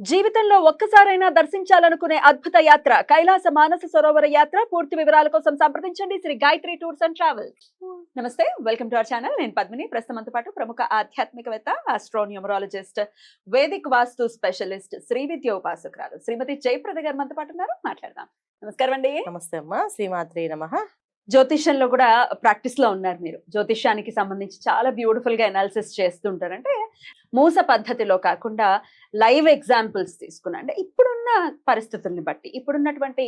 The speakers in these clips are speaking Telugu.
జీవితంలో ఒక్కసారైనా దర్శించాలనుకునే అద్భుత యాత్ర కైలాస మానస సరోవర యాత్ర. పూర్తి వివరాల కోసం సంప్రదించండి. Sri Gayatri tours and travels. నమస్తే వెల్కమ్ టు అవర్ ఛానల్. నేను పద్మిని. ప్రస్తుతంతో పాటు ప్రముఖ ఆధ్యాత్మికవేత్త astronumerologist Vedic vastu specialist Sri Vidya ఉపాసకురాలు Shrimati Jayaprada గారు మనతో పాటు ఉన్నారు. మాట్లాడదాం. నమస్కారం అండి. నమస్తే అమ్మా. శ్రీమాత్రి నమ. జ్యోతిష్యంలో కూడా ప్రాక్టీస్లో ఉన్నారు మీరు. జ్యోతిష్యానికి సంబంధించి చాలా బ్యూటిఫుల్గా అనాలిసిస్ చేస్తుంటారు. అంటే మూస పద్ధతిలో కాకుండా లైవ్ ఎగ్జాంపుల్స్ తీసుకున్నా. అంటే ఇప్పుడున్న పరిస్థితుల్ని బట్టి ఇప్పుడున్నటువంటి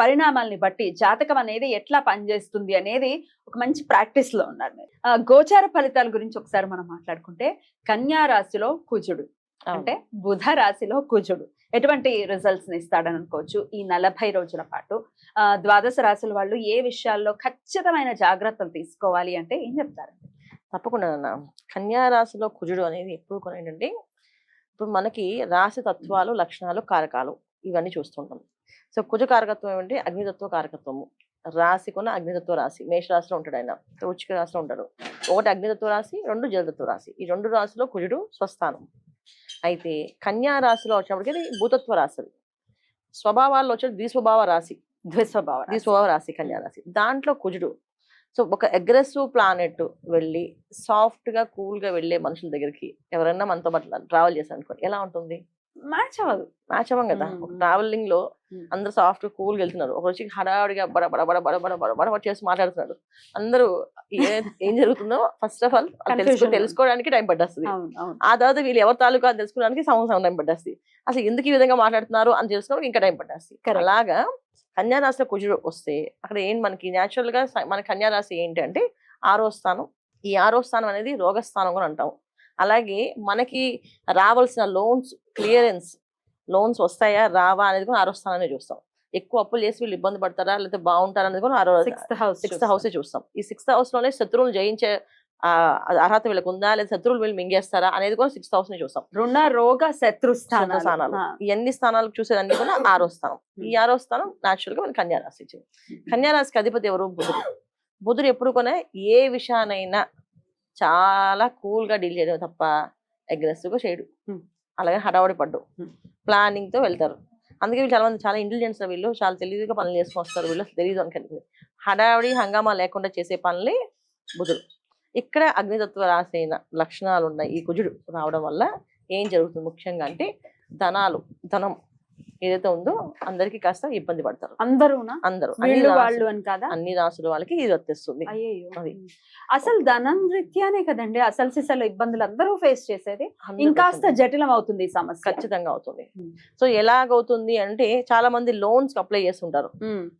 పరిణామాల్ని బట్టి జాతకం అనేది ఎట్లా పనిచేస్తుంది అనేది ఒక మంచి ప్రాక్టీస్లో ఉన్నారు మీరు. గోచార ఫలితాల గురించి ఒకసారి మనం మాట్లాడుకుంటే కన్యా రాశిలో కుజుడు. అంటే బుధ రాశిలో కుజుడు. ఎటువంటి రిజల్ట్స్ని ఇస్తాడని అనుకోవచ్చు. ఈ నలభై రోజుల పాటు ఆ, ద్వాదశ రాశుల వాళ్ళు ఏ విషయాల్లో ఖచ్చితమైన జాగ్రత్తలు తీసుకోవాలి అంటే ఏం చెప్తారు? తప్పకుండా నాన్న. కన్యా రాశిలో కుజుడు అనేది ఎప్పుడు కూడా ఏంటంటే ఇప్పుడు మనకి రాశి తత్వాలు లక్షణాలు కారకాలు ఇవన్నీ చూస్తుంటాం. సో కుజ కారకత్వం ఏమంటే అగ్నితత్వ కారకత్వము. రాశి కొన్న అగ్నితత్వ రాశి. మేష రాశిలో ఉంటాడు ఆయన. వృచ్చిక రాశిలో ఉంటాడు. ఒకటి అగ్నితత్వ రాశి రెండు జలతత్వ రాశి. ఈ రెండు రాశిలో కుజుడు స్వస్థానం. అయితే కన్యా రాశిలో వచ్చినప్పటికీ ఇది భూతత్వ రాశి అది. స్వభావాల్లో వచ్చే ద్విస్వభావ రాశి. ద్విస్వభావ ఇది స్వభావ రాశి కన్యా రాశి. దాంట్లో కుజుడు. సో ఒక అగ్రెసివ్ ప్లానెట్ వెళ్ళి సాఫ్ట్గా కూల్గా వెళ్ళే మనుషుల దగ్గరికి ఎవరైనా మనతో ట్రావెల్ చేశారు అనుకోండి ఎలా ఉంటుంది? మ్యాచ్ అవ్వదు. మ్యాచ్ అవ్వం కదా. ఒక ట్రావెలింగ్లో అందరు సాఫ్ట్ కూల్ వెళ్తున్నారు. ఒక వచ్చి హడావిడిగా బడ బడ బడ బడ బడ బడ బడ చేసి మాట్లాడుతున్నారు. అందరూ ఏం జరుగుతుందో ఫస్ట్ ఆఫ్ ఆల్ తెలుసుకోవడానికి టైం పడ్డస్తుంది ఆ తర్వాత వీళ్ళు ఎవరి తాలూకా తెలుసుకోవడానికి సంవత్సరం టైం పడ్డస్తుంది అసలు ఎందుకు ఈ విధంగా మాట్లాడుతున్నారు అని తెలుసుకోవడానికి ఇంకా టైం పడ్డస్తుంది అలాగా కన్యారాశి కుజు వస్తే అక్కడ ఏం మనకి న్యాచురల్గా మన కన్యారాశి ఏంటి అంటే ఆరో స్థానం. ఈ ఆరో స్థానం అనేది రోగస్థానం కూడా అంటాం అలాగే మనకి రావాల్సిన లోన్స్ క్లియరెన్స్ లోన్స్ వస్తాయా రావా అనేది కూడా ఆరో స్థానాన్ని చూస్తాం. ఎక్కువ అప్పులు చేసి వీళ్ళు ఇబ్బంది పడతారా లేకపోతే బాగుంటారా అనేది కూడా ఆరో సిక్స్త్ హౌస్ సిక్స్త్ హౌస్ చూస్తాం. ఈ సిక్స్త్ హౌస్లోనే శత్రువులు జయించే అర్హత వీళ్ళకి ఉందా లేదా శత్రువులు వీళ్ళు మింగేస్తారా అనేది కూడా సిక్స్త్ హౌస్ని చూస్తాం. రుణ రోగ శత్రు స్థానాలు. స్థానాలు. అన్ని స్థానాలకు చూసేదన్ని కూడా ఆరో స్థానం. ఈ ఆరో స్థానం నాచురల్గా మన కన్యా రాశి ఇచ్చింది కన్యా రాశికి అధిపతి ఎవరు? బుధుడు. బుధుడు ఎప్పుడు కొనే ఏ విషయానైనా చాలా కూల్గా డీల్ చేయడం తప్ప అగ్రెసివ్గా చేయడు. అలాగే హడావడి పడ్డు. Hmm. ప్లానింగ్తో వెళ్తారు. అందుకే వీళ్ళు చాలా మంది చాలా ఇంటెలిజెన్స్ వీళ్ళు. చాలా తెలివిగా పనులు చేసుకొని వస్తారు వీళ్ళు తెలియదు అనుకుంటుంది హడావిడి హంగామా లేకుండా చేసే పనులే బుధుడు. ఇక్కడ అగ్నితత్వ అయిన లక్షణాలు ఉన్నాయి ఈ కుజుడు రావడం వల్ల ఏం జరుగుతుంది ముఖ్యంగా అంటే ధనాలు ధనం ఏదైతే ఉందో అందరికీ కాస్త ఇబ్బంది పడతారు. అందరూనా? అందరూ. అన్ని వీళ్ళు అని కాదా? అన్ని రాసుల వాళ్ళకి ఇది అది. అసలు ధనం రీత్యానే కదండి అసలు సిసలు ఇబ్బందులు అందరూ ఫేస్ చేసేది. 100% ఇంకాస్త జటిలం అవుతుంది ఈ సమస్య. ఖచ్చితంగా అవుతుంది. సో ఎలాగవుతుంది అంటే చాలా మంది లోన్స్ అప్లై చేస్తుంటారు.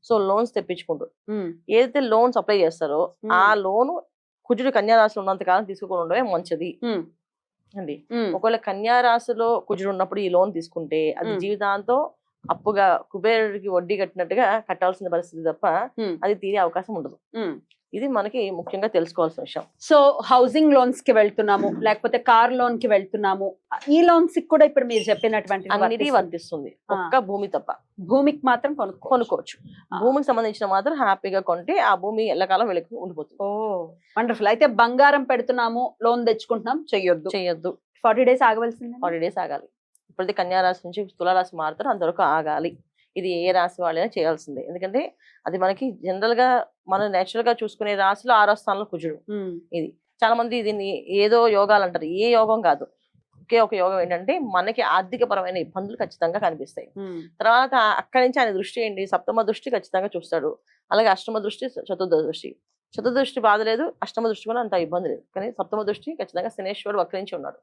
సో లోన్స్ తెప్పించుకుంటారు. ఏదైతే లోన్స్ అప్లై చేస్తారో ఆ లోన్ కుజుడు కన్యా రాశిలో ఉన్నంత కాలం తీసుకోకుండా ఉండడమే మంచిది. అండి. ఒకవేళ కన్యా రాశిలో కుజుడు ఉన్నప్పుడు ఈ లోన్ తీసుకుంటే అది. జీవితాంతం అప్పుగా కుబేరుడికి వడ్డీ కట్టినట్టుగా కట్టాల్సిన పరిస్థితి తప్ప. అది తీరే అవకాశం ఉండదు. ఇది మనకి ముఖ్యంగా తెలుసుకోవాల్సిన విషయం. సో హౌసింగ్ లోన్స్కి వెళ్తున్నాము లేకపోతే కార్ లోన్కి వెళ్తున్నాము. ఈ లోన్స్కి కూడా ఇప్పుడు మీరు చెప్పినటువంటి అన్నిటి వర్తిస్తుంది. ఒక్క భూమి తప్ప. భూమికి మాత్రం కొనుక్కో కొనుక్కోవచ్చు. భూమికి సంబంధించిన మాత్రం హ్యాపీగా కొంటే ఆ భూమి ఎల్లకాలం వీళ్ళకి ఉండిపోతుంది. Oh wonderful. అయితే బంగారం పెడుతున్నాము లోన్ తెచ్చుకుంటున్నాం చెయ్యొద్దు. చేయొద్దు ఫార్టీ డేస్ ఆగవలసిందే ఫార్టీ డేస్ ఆగాలి. ఇప్పుడైతే కన్యా రాశి నుంచి తులారాశి మారుతారు అంతవరకు ఆగాలి. ఇది ఏ రాశి వాళ్ళైనా చేయాల్సిందే. ఎందుకంటే అది మనకి జనరల్గా మనం నేచురల్గా చూసుకునే రాశిలో ఆరో స్థానంలో కుజుడు. ఇది చాలా మంది దీన్ని ఏదో యోగాలు అంటారు. ఏ యోగం కాదు. ఒకే ఒక యోగం ఏంటంటే మనకి ఆర్థిక పరమైన ఇబ్బందులు ఖచ్చితంగా కనిపిస్తాయి. తర్వాత అక్కడి నుంచి ఆయన దృష్టి ఏంటి? సప్తమ దృష్టి ఖచ్చితంగా చూస్తాడు. అలాగే అష్టమ దృష్టి చతుర్థ దృష్టి చతుర్థ దృష్టి బాధ లేదు అష్టమ దృష్టి కూడా అంత ఇబ్బంది లేదు. కానీ సప్తమ దృష్టి ఖచ్చితంగా శనేశ్వరుడు వక్రించి ఉన్నాడు.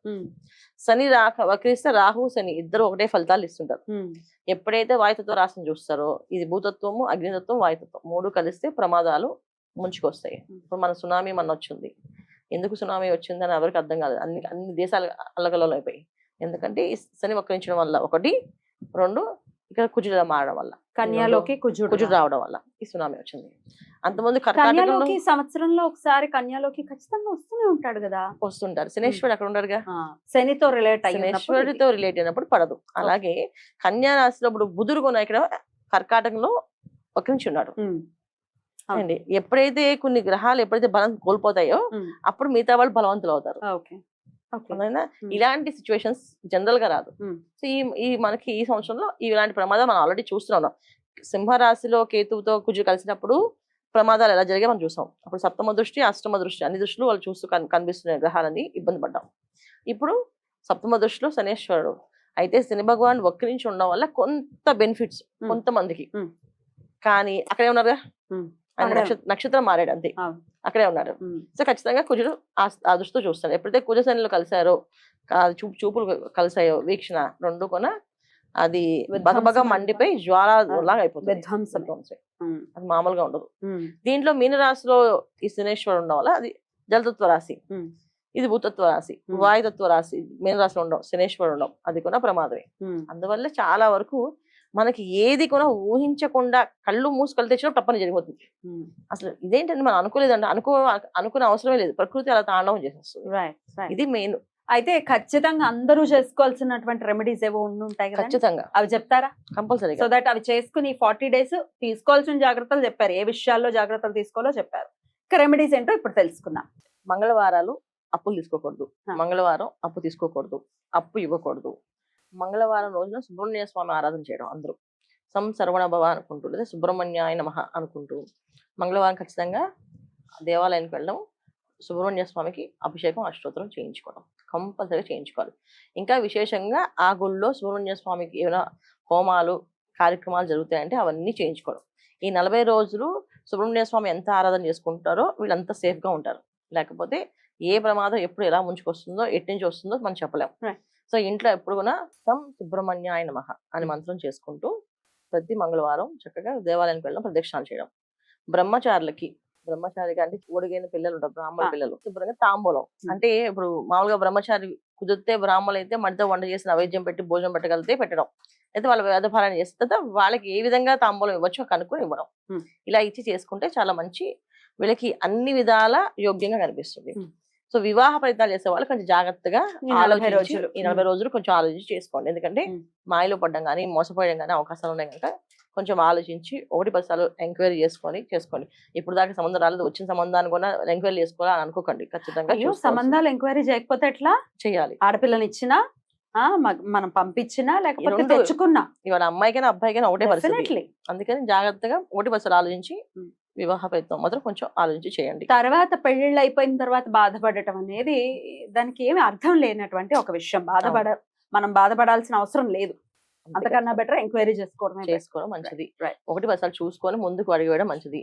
శని రాక వక్రిస్తే రాహు శని ఇద్దరు ఒకటే ఫలితాలు ఇస్తుంటారు. ఎప్పుడైతే వాయుతత్వ రాశిని చూస్తారో ఇది భూతత్వము అగ్నితత్వం వాయుతత్వం మూడు కలిస్తే ప్రమాదాలు ముంచుకొస్తాయి. ఇప్పుడు మన సునామీ మన వచ్చింది. ఎందుకు సునామీ వచ్చింది అని ఎవరికి అర్థం కాదు అన్ని అన్ని దేశాలు అల్లకల్లో అయిపోయి ఎందుకంటే ఈ శని వక్రించడం వల్ల ఒకటి రెండు ఇక్కడ కుజుడుగా మారడం వల్ల. కన్యాలోకి కుజుడు కుజుడు రావడం వల్ల ఈ సునామీ వచ్చింది. అంతమంది కన్యాలోకి సంవత్సరంలో ఒకసారి కన్యాలోకి ఖచ్చితంగా వస్తూనే ఉంటాడు కదా? వస్తుంటారు. శనేశ్వరుడు అక్కడ ఉండరుగా శనితో రిలేట్ శనేశ్వరుడితో రిలేట్ అయినప్పుడు పడదు. అలాగే కన్యా రాశిలో ఇప్పుడు బుధుడు కొన ఇక్కడ కర్కాటకంలో వక్రించి ఉన్నాడు. అవును. అండి ఎప్పుడైతే కొన్ని గ్రహాలు ఎప్పుడైతే బలం కోల్పోతాయో అప్పుడు మిగతా వాళ్ళు బలవంతులు అవుతారు. ఇలాంటి సిచ్యువేషన్స్ జనరల్గా రాదు. సో ఈ ఈ మనకి ఈ సంవత్సరంలో ఇలాంటి ప్రమాదాలు మనం ఆల్రెడీ చూస్తున్నాం. సింహరాశిలో కేతువుతో కుజు కలిసినప్పుడు ప్రమాదాలు ఎలా జరిగాయి మనం చూసాం. అప్పుడు సప్తమ దృష్టి అష్టమ దృష్టి అన్ని దృష్టిలు వాళ్ళు చూస్తూ కన్- కనిపిస్తున్న గ్రహాలని ఇబ్బంది పడ్డాం. ఇప్పుడు సప్తమ దృష్టిలో శనేశ్వరుడు. అయితే శని భగవాన్ ఒక్క నుంచి ఉండడం వల్ల కొంత బెనిఫిట్స్. కొంతమందికి. కానీ అక్కడే ఉన్నారుగా. ఆయన నక్షత్రం మారాడు అంతే. అక్కడే ఉన్నాడు ఉమ్, సో ఖచ్చితంగా కుజుడు ఆ దృష్టితో చూస్తాడు. ఎప్పుడైతే కుజ శనిలో కలిశారో చూపు చూపులు కలిసాయో వీక్షణ రెండు కొన అది బగబగ అంటారా? మండిపై జ్వాల లాగా అయిపోతుంది అది మామూలుగా ఉండదు. దీంట్లో మీనరాశిలో ఈ శనేశ్వరుడు ఉండడం వల్ల అది జలతత్వ రాశి. ఇది భూతత్వ రాశి. వాయుతత్వ రాశి. మీనరాశిలో ఉండడం శనేశ్వరుడు ఉండడం అది కూడా ప్రమాదమే. అందువల్ల చాలా వరకు మనకి ఏది కూడా ఊహించకుండా కళ్ళు మూసుకొని తెచ్చినా తప్పని జరిగిపోతుంది. అసలు ఇదేంటంటే మనం అనుకోలేదండి. అనుకో అనుకునే అవసరమే లేదు. ప్రకృతి అలా తాండవం చేసేస్తుంది. ఇది మెయిన్. అయితే ఖచ్చితంగా అందరూ చేసుకోవాల్సినటువంటి రెమెడీస్ ఏవో ఉంటాయి కదా? ఖచ్చితంగా. అవి చెప్తారా? కంపల్సరీగా. సో దట్ అవి చేసుకుని ఫార్టీ డేస్ తీసుకోవాల్సిన జాగ్రత్తలు చెప్పారు. ఏ విషయాల్లో జాగ్రత్తలు తీసుకోవాలో చెప్పారు. ఇక రెమెడీస్ ఏంటో ఇప్పుడు తెలుసుకుందాం. మంగళవారాలు అప్పులు తీసుకోకూడదు. మంగళవారం అప్పు తీసుకోకూడదు. అప్పు ఇవ్వకూడదు. మంగళవారం రోజున సుబ్రహ్మణ్య స్వామి ఆరాధన చేయడం అందరూ. సం సర్వణ భవ అనుకుంటూ లేదా సుబ్రహ్మణ్యాయ నమ అనుకుంటూ. మంగళవారం ఖచ్చితంగా దేవాలయానికి వెళ్ళడం సుబ్రహ్మణ్య స్వామికి అభిషేకం అష్టోత్తరం చేయించుకోవడం కంపల్సరీగా చేయించుకోవాలి. ఇంకా విశేషంగా ఆ గుళ్ళో సుబ్రహ్మణ్య స్వామికి ఏమైనా హోమాలు కార్యక్రమాలు జరుగుతాయంటే అవన్నీ చేయించుకోవడం. ఈ నలభై రోజులు సుబ్రహ్మణ్య స్వామి ఎంత ఆరాధన చేసుకుంటారో వీళ్ళంతా సేఫ్గా గా ఉంటారు. లేకపోతే ఏ ప్రమాదం ఎప్పుడు ఎలా ముంచుకొస్తుందో ఎట్టించి వస్తుందో మనం చెప్పలేం. సో ఇంట్లో ఎప్పుడు కూడా తం సుబ్రహ్మణ్యాయ నమః అని మంత్రం చేసుకుంటూ ప్రతి మంగళవారం చక్కగా దేవాలయానికి వెళ్ళడం ప్రదక్షిణాలు చేయడం బ్రహ్మచారులకి బ్రహ్మచారిగా అంటే ఓడిగైన పిల్లలు ఉంటారు బ్రాహ్మణ. పిల్లలు శుభ్రంగా తాంబూలం. అంటే ఇప్పుడు మామూలుగా బ్రహ్మచారి కుదిరితే బ్రాహ్మణులు అయితే మడితో వంట చేసి నైవేద్యం పెట్టి భోజనం పెట్టగలిగితే పెట్టడం అయితే వాళ్ళ వేదభారాన్ని చేసిన తర్వాత వాళ్ళకి ఏ విధంగా తాంబూలం ఇవ్వచ్చో కనుక్కొని ఇవ్వడం. ఇలా ఇచ్చి చేసుకుంటే చాలా మంచి వీళ్ళకి అన్ని విధాల యోగ్యంగా కనిపిస్తుంది. సో వివాహ ప్రయత్నాలు చేసే వాళ్ళు కొంచెం జాగ్రత్తగా ఆలోచించి రోజులు. ఈ నలభై రోజులు కొంచెం ఆలోచించి చేసుకోండి ఎందుకంటే. మాయలో పడడం కానీ మోసపోయడం కానీ అవకాశాలు ఉన్నాయి కనుక కొంచెం ఆలోచించి ఒకటి పది సార్లు ఎంక్వైరీ చేసుకొని చేసుకోండి ఇప్పుడు దాకా సంబంధం రాలేదు వచ్చిన సంబంధాన్ని కూడా ఎంక్వైరీ చేసుకోవాలని అనుకోకండి ఖచ్చితంగా. సంబంధాలు ఎంక్వైరీ చేయకపోతే ఎట్లా చేయాలి ఆడపిల్లని ఇచ్చినా మనం పంపించినా లేకపోతే. తెచ్చుకున్నా ఇవాళ అమ్మాయికైనా అబ్బాయికైనా ఒకటే పరిస్థితి అందుకని జాగ్రత్తగా ఒకటి పది సార్లు ఆలోచించి. వివాహ ప్రయత్నం మాత్రం కొంచెం ఆలోచించి చేయండి తర్వాత పెళ్ళిళ్ళు అయిపోయిన తర్వాత బాధపడటం అనేది దానికి ఏమి అర్థం లేనటువంటి ఒక విషయం బాధపడ మనం బాధపడాల్సిన అవసరం లేదు అంతే అంతకన్నా. Better enquiry better. చేసుకోవడం మంచిది. ఒకటి సార్లు చూసుకొని ముందుకు అడిగి వేయడం మంచిది.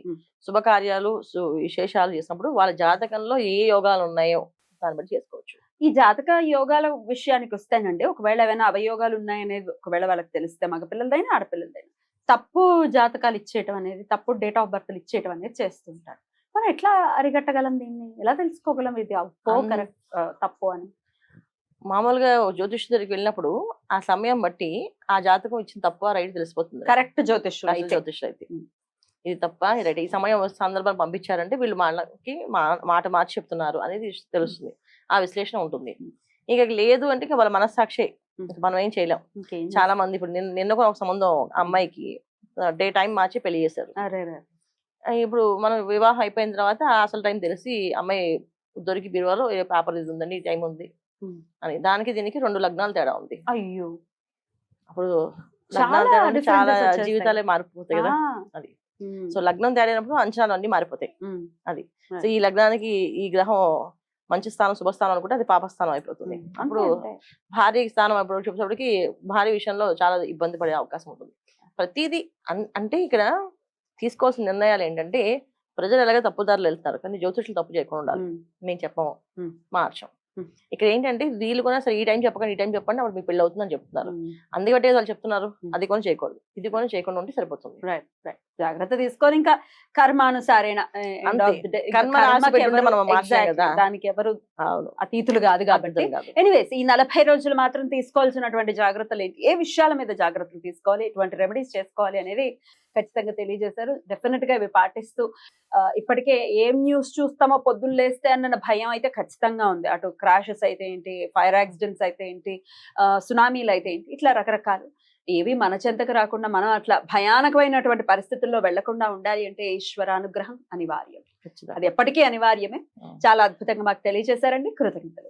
శుభకార్యాలు సు- విశేషాలు చేసినప్పుడు వాళ్ళ జాతకంలో ఏ యోగాలు ఉన్నాయో దాన్ని బట్టి చేసుకోవచ్చు ఈ జాతక యోగాల విషయానికి వస్తేనండి ఒకవేళ ఏమైనా అవయోగాలు ఉన్నాయనేది ఒకవేళ వాళ్ళకి తెలిస్తే మగపిల్లలదైనా ఆడపిల్లలదైనా తప్పు జాతకాలు ఇచ్చేయటం అనేది తప్పు డేట్ ఆఫ్ బర్త్ ఇచ్చేయటం అనేది చేస్తుంటారు. మనం ఎట్లా అరిగట్టగలం దీన్ని? ఎలా తెలుసుకోగలం ఇది? అప్పో కరెక్ట్ తప్పు అని. మామూలుగా జ్యోతిష్ దగ్గరికి వెళ్ళినప్పుడు ఆ సమయం బట్టి ఆ జాతకం ఇచ్చిన తప్ప రైట్ తెలిసిపోతుంది. కరెక్ట్ జ్యోతిష్యులు అసలు అయితే. ఇది తప్ప రైట్. ఈ సమయం సందర్భం పంపించారంటే వీళ్ళు వాళ్ళకి మా- మాట మార్చి చెప్తున్నారు అనేది తెలుస్తుంది. ఆ విశ్లేషణ ఉంటుంది. ఇక లేదు అంటే ఇక వాళ్ళ మనస్సాక్షి మనం ఏం చేయలేం. చాలా మంది ఇప్పుడు నిన్న కూడా ఒక సంబంధం అమ్మాయికి డే టైం మార్చి పెళ్ళి చేశారు. ఇప్పుడు మనం వివాహం అయిపోయిన తర్వాత అసలు టైం తెలిసి అమ్మాయి దొరికి బీరువాలో పేపర్ ఇది ఉందండి ఈ టైం ఉంది. అని. దానికి దీనికి రెండు లగ్నాలు తేడా ఉంది. అయ్యో! అప్పుడు చాలా. జీవితాలే మారిపోతాయి కదా. అది. సో లగ్నం తేడినప్పుడు అంచనాలు అన్ని మారిపోతాయి ఉమ్, సో ఈ లగ్నానికి ఈ గ్రహం మంచి స్థానం శుభస్థానం అనుకుంటే అది పాపస్థానం అయిపోతుంది. అప్పుడు. భారీ స్థానం అప్పుడు చూసేటప్పటికి భారీ విషయంలో చాలా ఇబ్బంది పడే అవకాశం ఉంటుంది ప్రతిదీ అంటే ఇక్కడ తీసుకోవాల్సిన నిర్ణయాలు ఏంటంటే ప్రజలు ఎలాగ తప్పుదారులు వెళ్తున్నారు కానీ జ్యోతిషులు తప్పు చేయకుండా ఉండాలి మేము చెప్పము. మార్చం. ఇక్కడ ఏంటంటే వీళ్ళు కూడా సరే ఈ టైం చెప్పకండి ఈ టైం చెప్పండి అప్పుడు మీ పెళ్ళి అవుతుందని చెప్తున్నారు. ఉమ్. అందుకటే వాళ్ళు చెప్తున్నారు. అది కూడా చేయకూడదు ఇది కూడా చేయకుండా ఉంటే సరిపోతుంది. Right right. జాగ్రత్త తీసుకొని ఇంకా కర్మానుసారేణ. దానికి ఎవరు అతీతులు కాదు కాబట్టి. ఎనీవేస్ ఈ నలభై రోజులు మాత్రం తీసుకోవాల్సినటువంటి జాగ్రత్తలు ఏంటి? ఏ విషయాల మీద జాగ్రత్తలు తీసుకోవాలి? ఎటువంటి రెమెడీస్ చేసుకోవాలి అనేది ఖచ్చితంగా తెలియజేశారు. డెఫినెట్గా ఇవి పాటిస్తూ ఇప్పటికే ఏం న్యూస్ చూస్తామో పొద్దున్న లేస్తే అన్న భయం అయితే ఖచ్చితంగా ఉంది. అటు క్రాషెస్ అయితే ఏంటి ఫైర్ యాక్సిడెంట్స్ అయితే ఏంటి సునామీలు అయితే ఏంటి ఇట్లా రకరకాలు. ఏవి మన చెంతకు రాకుండా మనం అట్లా భయానకమైనటువంటి పరిస్థితుల్లో వెళ్ళకుండా ఉండాలి అంటే ఈశ్వరానుగ్రహం అనివార్యం. ఖచ్చితంగా. అది ఎప్పటికీ అనివార్యమే. చాలా అద్భుతంగా మాకు తెలియజేశారండి. కృతజ్ఞతలు.